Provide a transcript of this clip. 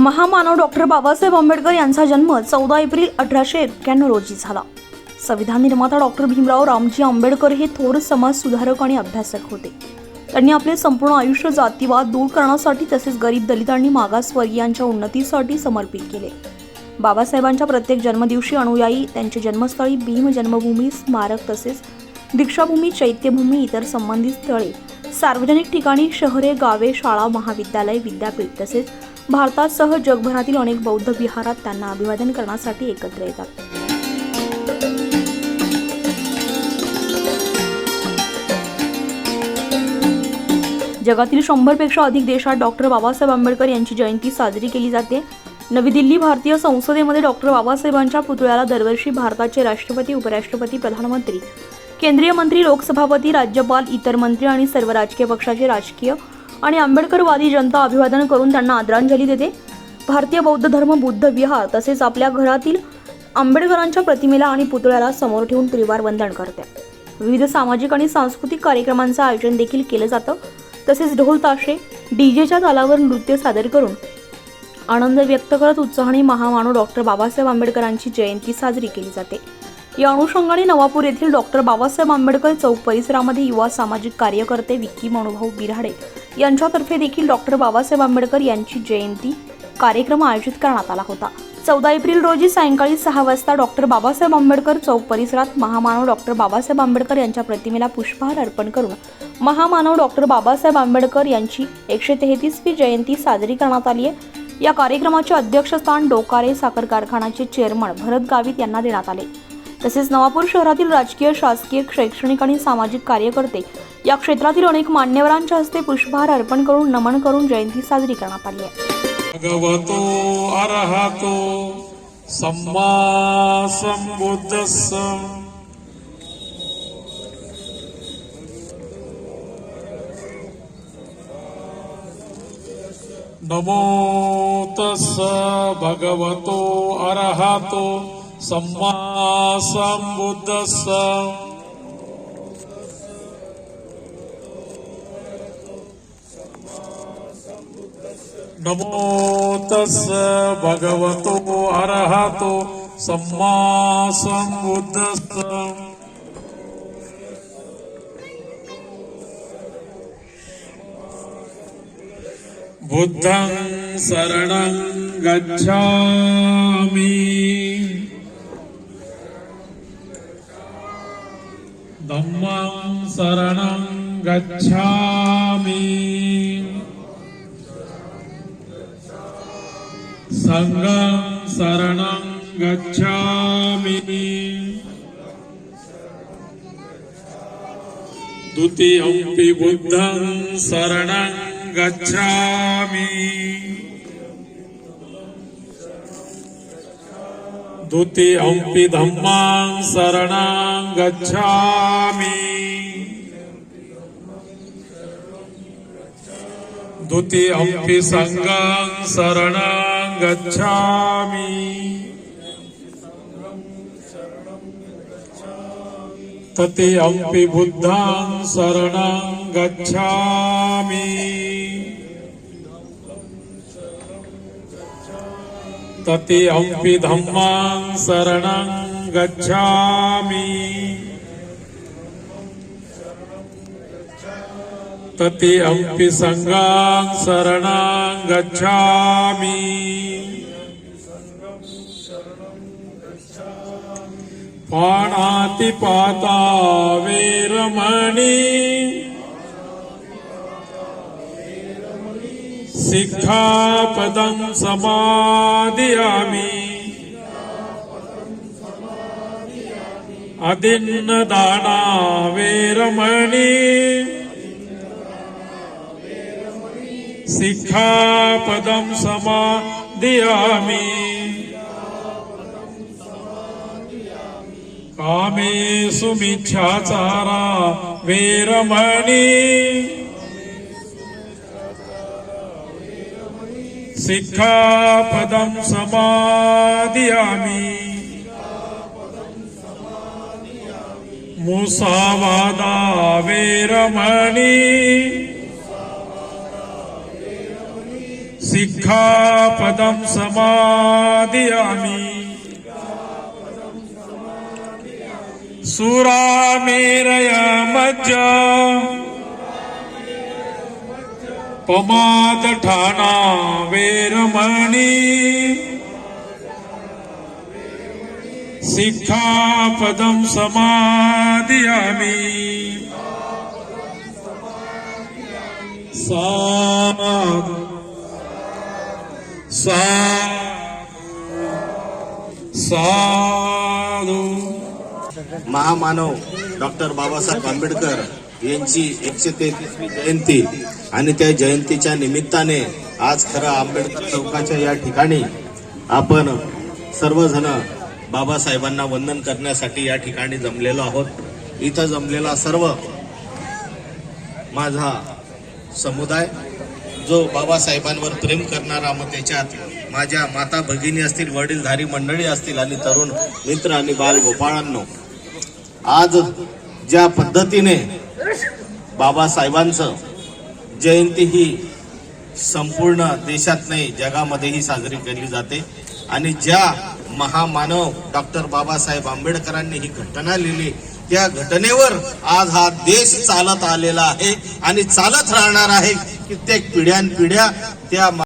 महामानव डॉक्टर बाबासाहेब आंबेडकर यांचा जन्म चौदा एप्रिल अठराशे एक्क्याण्णव रोजी झाला. संविधान निर्माता डॉक्टर भीमराव रामजी आंबेडकर हे थोर समाज सुधारक आणि अभ्यासक होते. त्यांनी आपले संपूर्ण आयुष्य जातीवाद दूर करण्यासाठी तसेच गरीब दलित आणि मागासवर्गीयांच्या उन्नतीसाठी समर्पित केले. बाबासाहेबांच्या प्रत्येक जन्मदिवशी अनुयायी त्यांचे जन्मस्थळी भीम जन्मभूमी स्मारक तसेच दीक्षाभूमी चैत्यभूमी इतर संबंधित स्थळे सार्वजनिक ठिकाणी शहरे गावे शाळा महाविद्यालय विद्यापीठ तसेच भारतासह जगभरातील अनेक बौद्ध विहारात त्यांना अभिवादन करण्यासाठी एकत्र येतात. जगातील शंभरपेक्षा अधिक देशात डॉक्टर बाबासाहेब आंबेडकर यांची जयंती साजरी केली जाते. नवी दिल्ली भारतीय संसदेमध्ये डॉक्टर बाबासाहेबांच्या पुतळ्याला दरवर्षी भारताचे राष्ट्रपती उपराष्ट्रपती प्रधानमंत्री केंद्रीय मंत्री लोकसभापती राज्यपाल इतर मंत्री आणि सर्व राजकीय पक्षाचे राजकीय आणि आंबेडकरवादी जनता अभिवादन करून त्यांना आदरांजली देते. भारतीय बौद्ध धर्म बुद्ध विहार तसेच आपल्या घरातील आंबेडकरांच्या प्रतिमेला आणि पुतळ्याला समोर ठेवून त्रिवार वंदन करते. विविध सामाजिक आणि सांस्कृतिक कार्यक्रमांचं आयोजन देखील केलं जातं. तसेच ढोल ताशे डीजेच्या तालावर नृत्य सादर करून आनंद व्यक्त करत उत्साहाने महामानव डॉक्टर बाबासाहेब आंबेडकरांची जयंती साजरी केली जाते. या अनुषंगाने नवापूर येथील डॉक्टर बाबासाहेब आंबेडकर चौक परिसरामध्ये युवा सामाजिक कार्यकर्ते विक्की मनुभाऊ बिराडे यांच्यातर्फे देखील डॉक्टर बाबासाहेब आंबेडकर यांची जयंती कार्यक्रम आयोजित करण्यात आला होता. चौदा एप्रिल रोजी सायंकाळी सहा वाजता डॉक्टर बाबासाहेब आंबेडकर चौक परिसरात महामानव डॉक्टर बाबासाहेब आंबेडकर यांच्या प्रतिमेला पुष्पहार अर्पण करून महामानव डॉक्टर बाबासाहेब आंबेडकर यांची एकशे तेहतीसवी जयंती साजरी करण्यात आली आहे. या कार्यक्रमाचे अध्यक्षस्थान डोकारे साखर कारखान्याचे चेअरमन भरत गावित यांना देण्यात आले. तसेच नवापूर शहरातील राजकीय शासकीय शैक्षणिक आणि सामाजिक कार्यकर्ते या क्षेत्रातील अनेक मान्यवरांच्या हस्ते पुष्पहार अर्पण करून नमन करून जयंती साजरी करण्यात आली आहे. भगवतो नमो तस्स भगवतो अरहतो सम्मा सम्बुद्धस्स नमो तस्स भगवतो अरहतो सम्मा सम्बुद्धस्स बुद्धं शरणं गच्छामि। धम्मं शरणं गच्छामि। सङ्गं शरणं गच्छामि। द्वितीयम्पि बुद्धं शरणं गच्छामि द्वितीयम्पि धम्मां शरणां गच्छामि। द्वितीयम्पि सङ्गं शरणं गच्छामि। तृतीयम्पि बुद्धं शरणं गच्छामि। तृतीयम्पि धम्मां शरणं गच्छामि। तृतीयम्पि सङ्गां शरणं गच्छामि। पाणातिपाता वेरमणि। सिक्खापदं समादियामि। अदिन्नदाना वेरमणि। सिक्खापदं समादियामि। कामेषु मिच्छाचारा वेरमणि सिक्खापदं समादियामि मुसावादा वेरमणि। सिक्खापदं समादियामि सुरामेरय मज्जा पमादठाना वेरमणी. सिक्खापदं समादियामि साधु. साधु. साधू. महामानव डॉक्टर बाबासाहेब आंबेडकर. यांची एकशे तेहतीसवी जयंती आणि त्या जयंतीच्या निमित्ताने आज खरं आंबेडकर चौकाच्या या ठिकाणी आपण सर्वजण बाबासाहेबांना वंदन करण्यासाठी या ठिकाणी जमलेलो आहोत. इथं जमलेला सर्व माझा समुदाय जो बाबासाहेबांवर प्रेम करणारा मग त्याच्यात माझ्या माता भगिनी असतील वडीलधारी मंडळी असतील आणि तरुण मित्र आणि बाल गोपाळांनो आज ज्या पद्धतीने बाबासाहेबांचं जयंती ही संपूर्ण देशात नाही जगामध्येही साजरी केली जाते. आणि ज्या महामानव डॉक्टर बाबासाहेब आंबेडकरांनी ही घटना लिहिली त्या घटनेवर आज हा देश चालत आलेला आहे आणि चालत राहणार आहे कित्येक पिढ्यानपिढ्या त्या